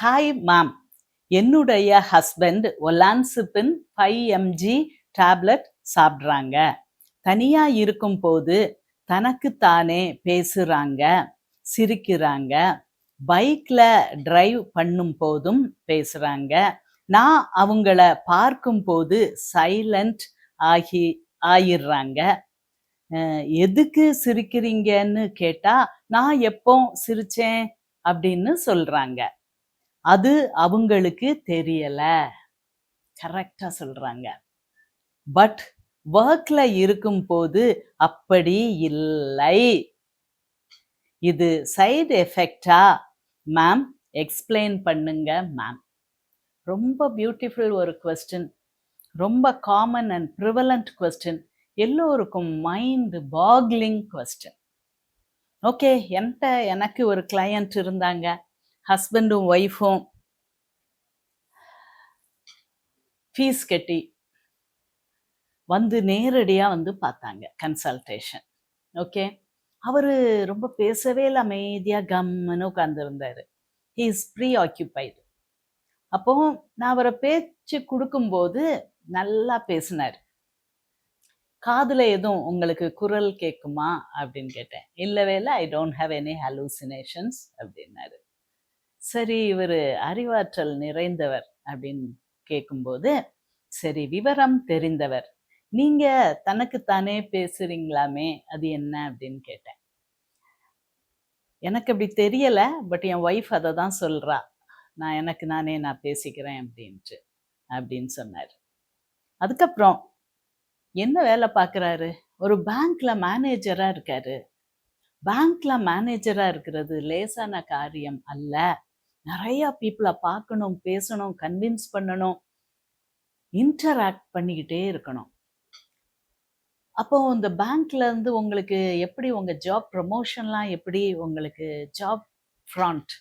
Hi ma'am என்னுடைய husband olanzapine five MG tablet சாப்பிட்றாங்க. தனியாக இருக்கும்போது தனக்குத்தானே பேசுகிறாங்க சிரிக்கிறாங்க. பைக்கில் டிரைவ் பண்ணும் போதும் பேசுகிறாங்க நான் அவங்கள பார்க்கும்போது சைலண்ட் ஆகி ஆயிடுறாங்க. எதுக்கு சிரிக்கிறீங்கன்னு கேட்டா நான் எப்போ சிரிச்சேன் அப்படின்னு சொல்றாங்க. அது அவங்களுக்கு தெரியல. கரெக்டா சொல்றாங்க. பட் ஒர்க்ல இருக்கும்போது அப்படி இல்லை. இது சைடு எஃபெக்டா மேம் எக்ஸ்பிளைன் பண்ணுங்க மேம் ரொம்ப பியூட்டிஃபுல் ஒரு கொஸ்டின் ரொம்ப காமன் அண்ட் ப்ரிவலண்ட் கொஸ்டின் எல்லோருக்கும் மைண்ட் பாக்லிங் கொஸ்டின் ஓகே என்கிட்ட எனக்கு ஒரு கிளையண்ட் இருந்தாங்க. ஹஸ்பண்டும் ஒய்ஃபும் ஃபீஸ் கட்டி வந்து நேரடியாக வந்து பார்த்தாங்க கன்சல்டேஷன் ஓகே அவர் ரொம்ப பேசவே இல்லை அமைதியாக கம்முன்னு உட்காந்துருந்தார் ஹீ இஸ் ப்ரீ ஆக்கியூபைடு அப்போ நான் அவரை பேச்சு கொடுக்கும்போது நல்லா பேசினார். காதுல எதுவும் உங்களுக்கு குரல் கேட்குமா அப்படின்னு கேட்டேன். இல்லவே இல்லை I don't have any hallucinations அப்படின்னாரு. சரி இவர் அறிவாற்றல் நிறைந்தவர் அப்படின்னு கேட்கும்போது சரி விவரம் தெரிந்தவர். நீங்க தனக்குத்தானே பேசுறீங்களாமே அது என்ன அப்படின்னு கேட்டேன். எனக்கு அப்படி தெரியல பட் என் ஒய்ஃப் அதை தான் சொல்றா. நான் எனக்கு நானே நான் பேசிக்கிறேன் அப்படின்ட்டு அப்படின்னு சொன்னார். அதுக்கப்புறம் என்ன வேலை பார்க்குறாரு ஒரு பேங்க்ல மேனேஜரா இருக்காரு. பேங்க்ல மேனேஜரா இருக்கிறது லேசான காரியம் அல்ல. நிறைய பீப்புளை பார்க்கணும் பேசணும் கன்வின்ஸ் பண்ணணும் இன்டராக்ட் பண்ணிக்கிட்டே இருக்கணும். அப்போ இந்த பேங்க்ல இருந்து உங்களுக்கு எப்படி உங்க ஜாப் ப்ரமோஷன்லாம் எப்படி உங்களுக்கு ஜாப் ஃப்ராண்ட்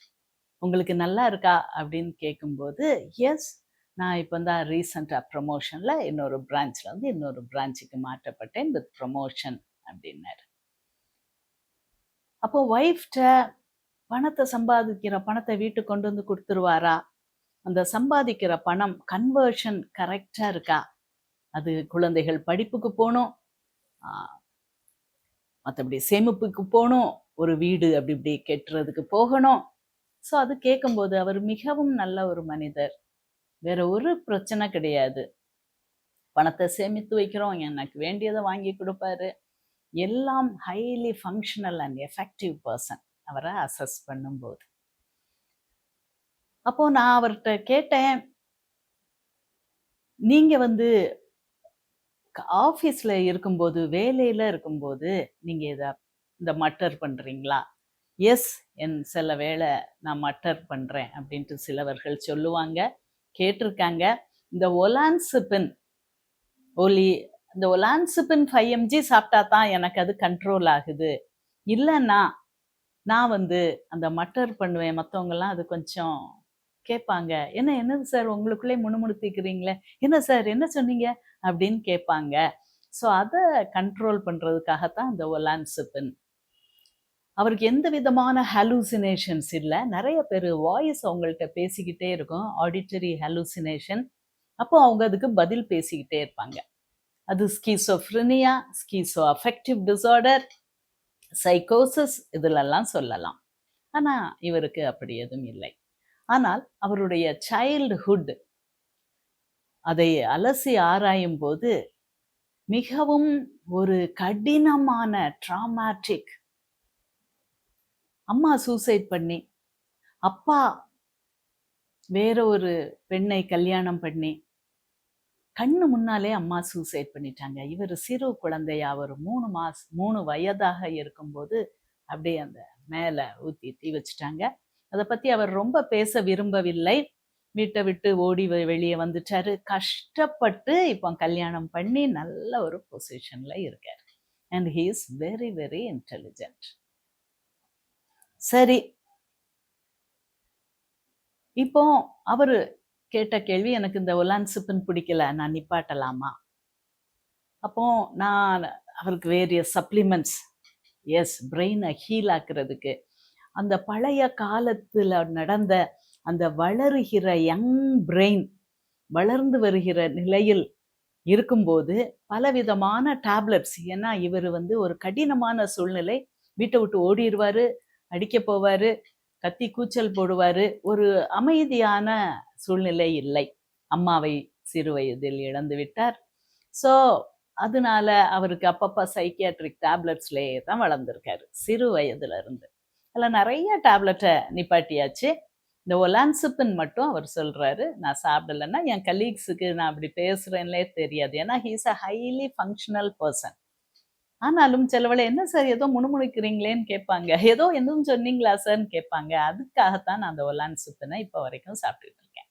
உங்களுக்கு நல்லா இருக்கா அப்படின்னு கேட்கும்போது எஸ் நான் இப்போ தான் ரீசண்டாக ப்ரமோஷனில் இன்னொரு பிரான்ச்சில் வந்து இன்னொரு பிரான்ச்சுக்கு மாற்றப்பட்டேன் வித் ப்ரமோஷன் அப்படின்னாரு. அப்போ ஒய்ஃப்ட பணத்தை சம்பாதிக்கிற பணத்தை வீட்டுக்கு கொண்டு வந்து கொடுத்துருவாரா? அந்த சம்பாதிக்கிற பணம் கன்வர்ஷன் கரெக்டாக இருக்கா? அது குழந்தைகள் படிப்புக்கு போகணும். மற்றபடி சேமிப்புக்கு போகணும். ஒரு வீடு அப்படி இப்படி கெட்டுறதுக்கு போகணும். ஸோ அது கேட்கும்போது அவர் மிகவும் நல்ல ஒரு மனிதர். வேற ஒரு பிரச்சனை கிடையாது. பணத்தை சேமித்து வைக்கிறோம். எனக்கு வேண்டியதை வாங்கி கொடுப்பாரு. எல்லாம் highly functional and effective person அவரை அசஸ் பண்ணும்போது. அப்போ நான் அவர்கிட்ட கேட்டேன் நீங்க வந்து ஆஃபீஸில் இருக்கும்போது வேலையில் இருக்கும்போது நீங்கள் இதை இந்த மட்டர் பண்ணுறீங்களா எஸ் என் சில வேளை நான் மட்டர் பண்ணுறேன் அப்படின்ட்டு சிலவர்கள் சொல்லுவாங்க கேட்டிருக்காங்க. இந்த ஒலான்சிபின் ஒலி இந்த ஒலான்சிபின் ஃபைவ் எம்ஜி சாப்பிட்டா தான் எனக்கு அது கண்ட்ரோல் ஆகுது. இல்லைன்னா நான் வந்து அந்த மட்டர் பண்ணுவேன். மற்றவங்கெல்லாம் அது கொஞ்சம் கேட்பாங்க. என்ன என்னது சார்? உங்களுக்குள்ளே முணுமுணுத்திக்கிறீங்களே? என்ன சார்? என்ன சொன்னீங்க? அப்படின்னு கேட்பாங்க. ஸோ அதை கண்ட்ரோல் பண்ணுறதுக்காகத்தான் அந்த ஒலான்சிபின் அவருக்கு எந்த விதமான ஹலூசினேஷன்ஸ் இல்லை. நிறைய பேர் வாய்ஸ் அவங்கள்ட்ட பேசிக்கிட்டே இருக்கும். ஆடிட்டரி ஹலூசினேஷன் அப்போ அவங்க அதுக்கு பதில் பேசிக்கிட்டே இருப்பாங்க. அது ஸ்கீசோஃப்ரினியா ஸ்கீசோ அஃபெக்டிவ் டிசார்டர் சைக்கோசிஸ் இதிலெல்லாம் சொல்லலாம். ஆனால் இவருக்கு அப்படி எதுவும் இல்லை. ஆனால் அவருடைய சைல்டுஹுட் அதை அலசி ஆராயும் போது மிகவும் ஒரு கடினமான ட்ராமாட்டிக் அம்மா சூசைட் பண்ணி அப்பா வேற ஒரு பெண்ணை கல்யாணம் பண்ணி கண்ணு முன்னாலே அம்மா சூசைட் பண்ணிட்டாங்க. இவர் சிறு குழந்தையா ஒரு மூணு மாஸ் மூணு வயதாக இருக்கும்போது அப்படியே அந்த மேலே ஊற்றி தீ வச்சுட்டாங்க. அதை பற்றி அவர் ரொம்ப பேச விரும்பவில்லை. வீட்டை விட்டு ஓடி வெளியே வந்துட்டாரு. கஷ்டப்பட்டு இப்போ கல்யாணம் பண்ணி நல்ல ஒரு பொசிஷன்ல இருக்கார். And he is very very intelligent சரி. இப்போ அவரு கேட்ட கேள்வி எனக்கு இந்த ஒலான்சிப்பின் பிடிக்கல நான் நிப்பாட்டலாமா? அப்போ நான் அவருக்கு வேரியஸ் சப்ளிமெண்ட்ஸ் எஸ் பிரெயினை ஹீல் ஆக்குறதுக்கு. அந்த பழைய காலத்தில் நடந்த அந்த வளருகிற யங் பிரெயின் வளர்ந்து வருகிற நிலையில் இருக்கும்போது பலவிதமான டேப்லெட்ஸ் ஏன்னா இவர் வந்து ஒரு கடினமான சூழ்நிலை வீட்டை விட்டு ஓடிடுவாரு அடிக்க போவார் கத்தி கூச்சல் போடுவார். ஒரு அமைதியான சூழ்நிலை இல்லை. அம்மாவை சிறு வயதில் இழந்து விட்டார். ஸோ அதனால அவருக்கு அப்பப்போ சைக்கியாட்ரிக் டேப்லெட்ஸ்லேயே தான் வளர்ந்துருக்காரு. சிறு வயதுல இருந்து அதில் நிறைய டேப்லெட்டை நிப்பாட்டியாச்சு. இந்த ஒலான்சிப்பின் மட்டும் அவர் சொல்கிறாரு நான் சாப்பிடலைன்னா என் கலீக்ஸுக்கு நான் அப்படி பேசுகிறேன்லே தெரியாது. ஏன்னா he's a highly functional person ஆனாலும் சிலவளை என்ன சார் ஏதோ முணுமுணுக்கிறீங்களேன்னு கேட்பாங்க. ஏதோ எதுவும் சொன்னீங்களா சார்ன்னு கேட்பாங்க. அதுக்காகத்தான் நான் அந்த ஒலான்சிப்பினை இப்போ வரைக்கும் சாப்பிட்டுட்டு இருக்கேன்.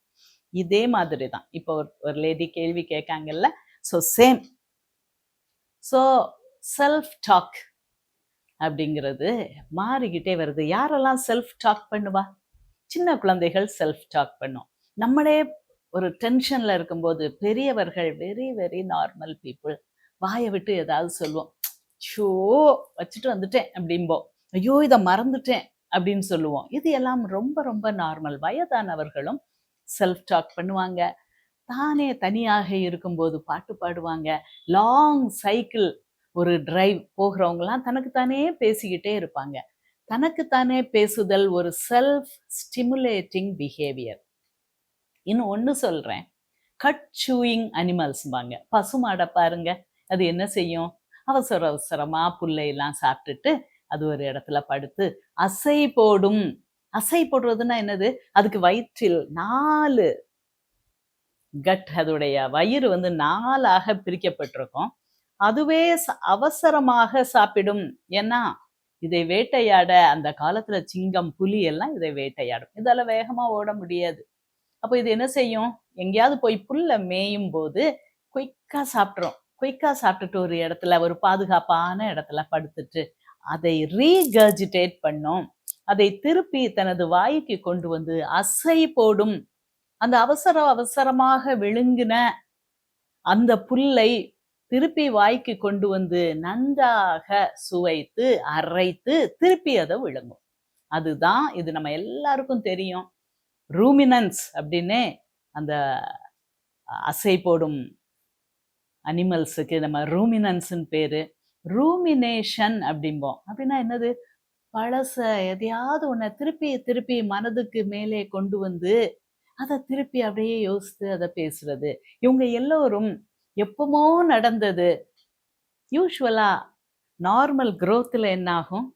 இதே மாதிரி தான் இப்போ ஒரு ஒரு லேடி கேள்வி கேட்காங்கல்ல. So same so self talk அப்படிங்கிறது மாறிக்கிட்டே வருது. யாரெல்லாம் செல்ஃப் டாக் பண்ணுவா? சின்ன குழந்தைகள் செல்ஃப் டாக் பண்ணும். நம்மளே ஒரு டென்ஷனில் இருக்கும்போது பெரியவர்கள் வெரி வெரி நார்மல் பீப்புள் வாயை விட்டு ஏதாவது சொல்லுவோம் ஷோ வச்சுட்டு வந்துட்டேன் அப்படிம்போம் ஐயோ இதை மறந்துட்டேன் அப்படின்னு சொல்லுவோம். இது எல்லாம் ரொம்ப ரொம்ப நார்மல் வயதானவர்களும் செல்ஃப் டாக் பண்ணுவாங்க. தானே தனியாக இருக்கும்போது பாட்டு பாடுவாங்க. லாங் சைக்கிள் ஒரு டிரைவ் போகிறவங்களாம் தனக்குத்தானே பேசிக்கிட்டே இருப்பாங்க. தனக்குத்தானே பேசுதல் ஒரு செல்ஃப் ஸ்டிமுலேட்டிங் பிஹேவியர் இன்னும் ஒன்று சொல்கிறேன் கட் சூயிங் அனிமல்ஸ்பாங்க பசுமாடை பாருங்க. அது என்ன செய்யும்? அவசர அவசரமாக புல்லையெல்லாம் சாப்பிட்டுட்டு அது ஒரு இடத்துல படுத்து அசை போடும். அசை போடுறதுன்னா என்னது? அதுக்கு வயிற்றில் நாலு கட் அதோடைய வயிறு வந்து நாலாக பிரிக்கப்பட்டிருக்கும். அதுவே அவசரமாக சாப்பிடும். ஏன்னா இதை வேட்டையாட அந்த காலத்துல சிங்கம் புலி எல்லாம் இதை வேட்டையாடும். இதால வேகமா ஓட முடியாது. அப்போ இது என்ன செய்யும்? எங்கேயாவது போய் புல்ல மேயும் போது குயிக்கா சாப்பிட்றோம் குயிக்கா சாப்பிட்டுட்டு ஒரு இடத்துல ஒரு பாதுகாப்பான இடத்துல படுத்துட்டு அதை ரீகர்ஜிடேட் பண்ணும். அதை திருப்பி தனது வாய்க்கு கொண்டு வந்து அசை போடும். அந்த அவசர அவசரமாக விழுங்கின அந்த புல்லை திருப்பி வாய்க்கு கொண்டு வந்து நன்றாக சுவைத்து அரைத்து திருப்பி அதை விழுங்கும். அதுதான் இது நம்ம எல்லாருக்கும் தெரியும். ரூமினன்ஸ் அப்படின்னே அந்த அசை போடும் அனிமல்ஸுக்கு நம்ம ரூமினன்ஸ்னு பேர். ரூமினேஷன் அப்படிம்போம். அப்படின்னா என்னது? பழச எதையாவது ஒன்றை திருப்பி திருப்பி மனதுக்கு மேலே கொண்டு வந்து அதை திருப்பி அப்படியே யோசித்து அதை பேசுறது. இவங்க எல்லோரும் எப்பமோ நடந்தது. யூஸ்வலாக நார்மல் க்ரோத்தில் என்னாகும்?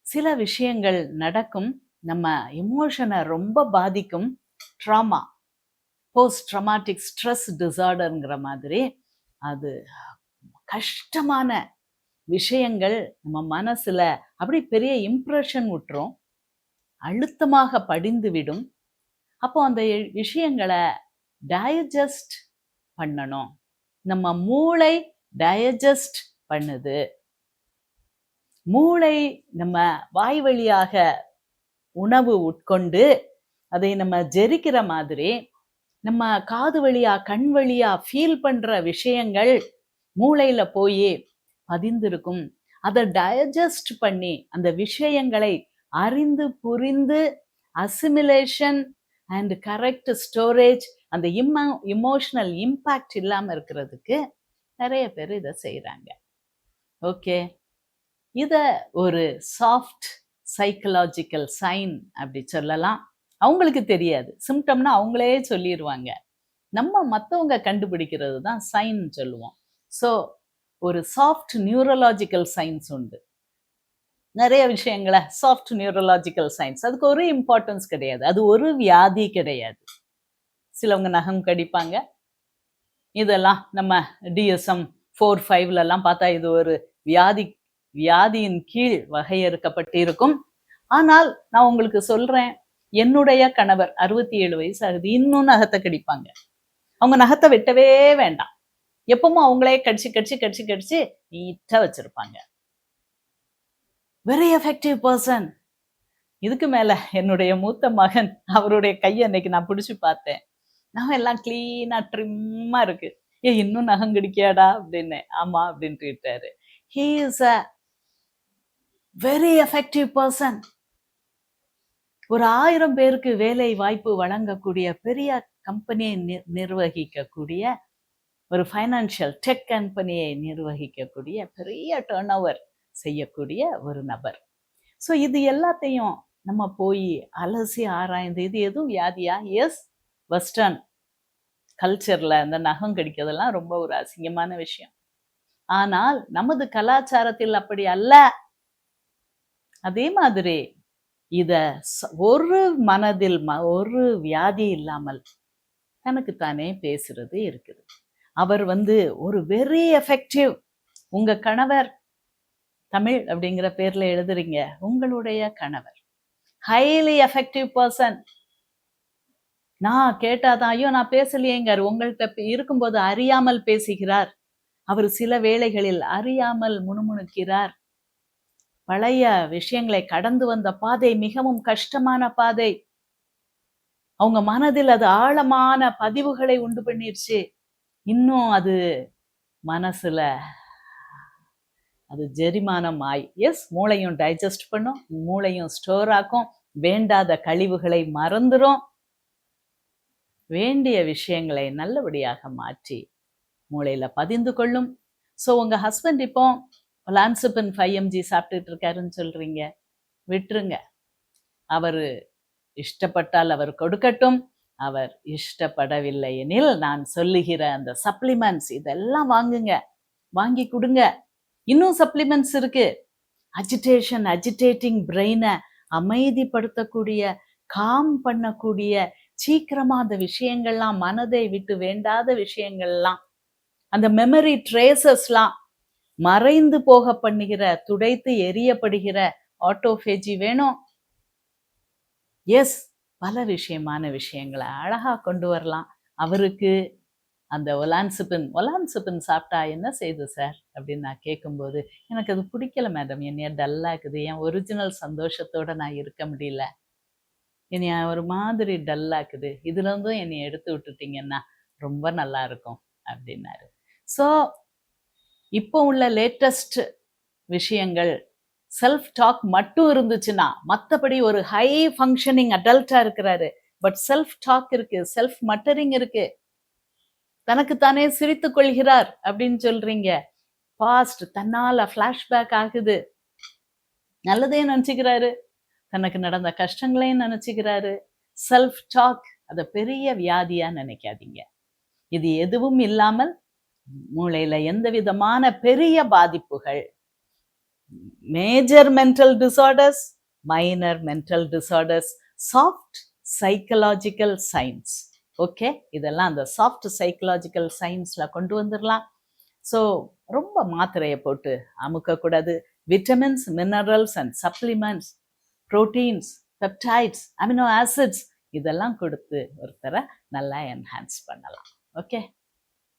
சில விஷயங்கள் நடக்கும். நம்ம எமோஷனை ரொம்ப பாதிக்கும். ட்ராமா போஸ்ட் ட்ரமாட்டிக் ஸ்ட்ரெஸ் டிசார்டருங்கிற மாதிரி. அது கஷ்டமான விஷயங்கள் நம்ம மனசுல அப்படி பெரிய இம்ப்ரெஷன் விட்டுரும் அழுத்தமாக படிந்து விடும். அப்போ அந்த விஷயங்களை டைஜஸ்ட் பண்ணணும். நம்ம மூளை டைஜஸ்ட் பண்ணுது. மூளை நம்ம வாய் வழியாக உணவு உட்கொண்டு அதை நம்ம ஜெரிக்கிற மாதிரி நம்ம காது வழியா கண் வழியா ஃபீல் பண்ற விஷயங்கள் மூளையில போய் பதிந்திருக்கும். அதை டைஜஸ்ட் பண்ணி அந்த விஷயங்களை அறிந்து புரிந்து அசிமிலேஷன் அண்ட் கரெக்ட் ஸ்டோரேஜ் அந்த இம்ம இமோஷனல் இம்பேக்ட் இல்லாமல் இருக்கிறதுக்கு நிறைய பேர் இதை செய்கிறாங்க ஓகே இதை ஒரு சாஃப்ட் சைக்கலாஜிக்கல் சைன் அப்படி சொல்லலாம். அவங்களுக்கு தெரியாது. சிம்டம்னா அவங்களே சொல்லிடுவாங்க நம்ம மற்றவங்க கண்டுபிடிக்கிறது தான் சைன் சொல்லுவோம். ஸோ ஒரு சாஃப்ட் நியூரலாஜிக்கல் சயின்ஸ் உண்டு. நிறைய விஷயங்களை சாஃப்ட் நியூரலாஜிக்கல் சயின்ஸ் அதுக்கு ஒரு இம்பார்ட்டன்ஸ் கிடையாது. அது ஒரு வியாதி கிடையாது. சிலவங்க நகம் கடிப்பாங்க. இதெல்லாம் நம்ம டிஎஸ்எம் ஃபோர் ஃபைவ்லலாம் பார்த்தா இது ஒரு வியாதி வியாதியின் கீழ் வகையறுக்கப்பட்டு இருக்கும் ஆனால் நான் உங்களுக்கு சொல்றேன். என்னுடைய கணவர் அறுபத்தி ஏழு வயசு ஆகுது இன்னும் நகத்தை கடிப்பாங்க. அவங்க நகத்தை வெட்டவே வேண்டாம். எப்பவும் அவங்களே கடிச்சு கடிச்சு கடிச்சு கடிச்சு நீட்டா வச்சிருப்பாங்க. வெரி எஃபெக்டிவ் பர்சன் இதுக்கு மேல என்னுடைய மூத்த மகன் அவருடைய கையை அன்னைக்கு நான் பிடிச்சி பார்த்தேன். நகம் எல்லாம் கிளீனா ட்ரிம்மா இருக்கு. ஏ இன்னும் நகம் கடிக்காடா அப்படின்னு ஆமா அப்படின்ட்டு he is a very effective person ஒரு ஆயிரம் பேருக்கு வேலை வாய்ப்பு வழங்கக்கூடிய பெரிய கம்பெனியை நி- நிர்வகிக்கக்கூடிய ஒரு ஃபைனான்சியல் டெக் கம்பெனியை நிர்வகிக்கக்கூடிய பெரிய டேர்ன் ஓவர் செய்யக்கூடிய ஒரு நபர். ஸோ இது எல்லாத்தையும் நம்ம போய் அலசி ஆராய்ந்து இது எதுவும் வியாதியா? எஸ் வெஸ்டர்ன் கல்ச்சரில் அந்த நகம் கடிக்கிறதெல்லாம் ரொம்ப ஒரு அசிங்கமான விஷயம். ஆனால் நமது கலாச்சாரத்தில் அப்படி அல்ல. அதே மாதிரி இத ஒரு மனதில் ம- ஒரு வியாதி இல்லாமல் தனக்குத்தானே பேசுறது இருக்குது. அவர் வந்து ஒரு வெரி எஃபெக்டிவ் உங்க கணவர் தமிழ் அப்படிங்கிற பேர்ல எழுதுறீங்க உங்களுடைய கணவர். ஹைலி எஃபெக்டிவ் பர்சன் நான் கேட்டாதான் ஐயோ நான் பேசலையேங்கார் உங்கள்கிட்ட இருக்கும்போது அறியாமல் பேசுகிறார். அவர் சில வேளைகளில் அறியாமல் முணுமுணுக்கிறார். பழைய விஷயங்களை கடந்து வந்த பாதை மிகவும் கஷ்டமான பாதை. அவங்க மனதில் அது ஆழமான பதிவுகளை உண்டு பண்ணிருச்சு. இன்னும் அது மனசுல அது ஜெரிமானம் ஆய் எஸ் மூளையும் டைஜஸ்ட் பண்ணும் மூளையும் ஸ்டோர் ஆக்கும். வேண்டாத கழிவுகளை மறந்துரும். வேண்டிய விஷயங்களை நல்லபடியாக மாற்றி மூளையில பதிந்து கொள்ளும். ஸோ உங்க ஹஸ்பண்ட் இப்போ லான்சிபின் ஃபைவ் எம்ஜி சாப்பிட்டுட்டு இருக்காருன்னு சொல்றீங்க. விட்டுருங்க. அவர் இஷ்டப்பட்டால் அவர் கொடுக்கட்டும். அவர் இஷ்டப்படவில்லை எனில் நான் சொல்லுகிற அந்த சப்ளிமெண்ட்ஸ் இதெல்லாம் வாங்குங்க. வாங்கி கொடுங்க. இன்னும் சப்ளிமெண்ட்ஸ் இருக்கு. அஜிடேஷன் அஜிடேட்டிங் பிரெயினை அமைதிப்படுத்தக்கூடிய காம் பண்ணக்கூடிய சீக்கிரமா அந்த விஷயங்கள்லாம் மனதை விட்டு வேண்டாத விஷயங்கள்லாம். அந்த மெமரி ட்ரேசஸ்லாம் மறைந்து போக பண்ணுகிற துடைத்து எரியப்படுகிற ஆட்டோஃபேஜி வேணும் எஸ் பல விஷயமான விஷயங்களை அழகா கொண்டு வரலாம். அவருக்கு அந்த ஒலான்சிபின் ஒலான்சிபின் சாப்பிட்டா என்ன செய்யுது சார்? அப்படின்னு நான் கேட்கும்போது எனக்கு அது பிடிக்கல மேடம் என்னைய டல்லாக இருக்குது என் ஒரிஜினல் சந்தோஷத்தோட நான் இருக்க முடியல. என்னைய ஒரு மாதிரி டல்லாக்குது இதுல இருந்தும் என்னை எடுத்து விட்டுட்டீங்கன்னா ரொம்ப நல்லா இருக்கும் அப்படின்னாரு. ஸோ இப்போ உள்ள லேட்டஸ்ட் விஷயங்கள் செல்ஃப் டாக் மட்டும் இருந்துச்சுன்னா மற்றபடி ஒரு ஹை ஃபங்க்ஷனிங் அடல்ட்டா இருக்கிறாரு. பட் செல்ஃப் டாக் இருக்கு செல்ஃப் மட்டரிங் இருக்கு. தனக்குத்தானே சிரித்துக் கொள்கிறார் அப்படின்னு சொல்றீங்க. பாஸ்ட் தன்னால ஃப்ளாஷ்பேக் ஆகுது. நல்லதையும் நினச்சிக்கிறாரு. தனக்கு நடந்த கஷ்டங்களையும் நினச்சிக்கிறாரு. செல்ஃப் டாக் அதை பெரிய வியாதியா நினைக்காதீங்க. இது எதுவும் இல்லாமல் மூளையில எந்த விதமான பெரிய பாதிப்புகள்? Major mental disorders minor mental disorders soft psychological science okay இதெல்லாம் அந்த சாஃப்ட் சைக்கலாஜிக்கல் சயின்ஸில் கொண்டு வந்துடலாம் ஸோ ரொம்ப மாத்திரையை போட்டு அமுக்கக்கூடாது. Vitamins minerals and supplements proteins peptides amino acids இதெல்லாம் கொடுத்து ஒருத்தரை நல்லா என்ஹான்ஸ் பண்ணலாம். ஓகே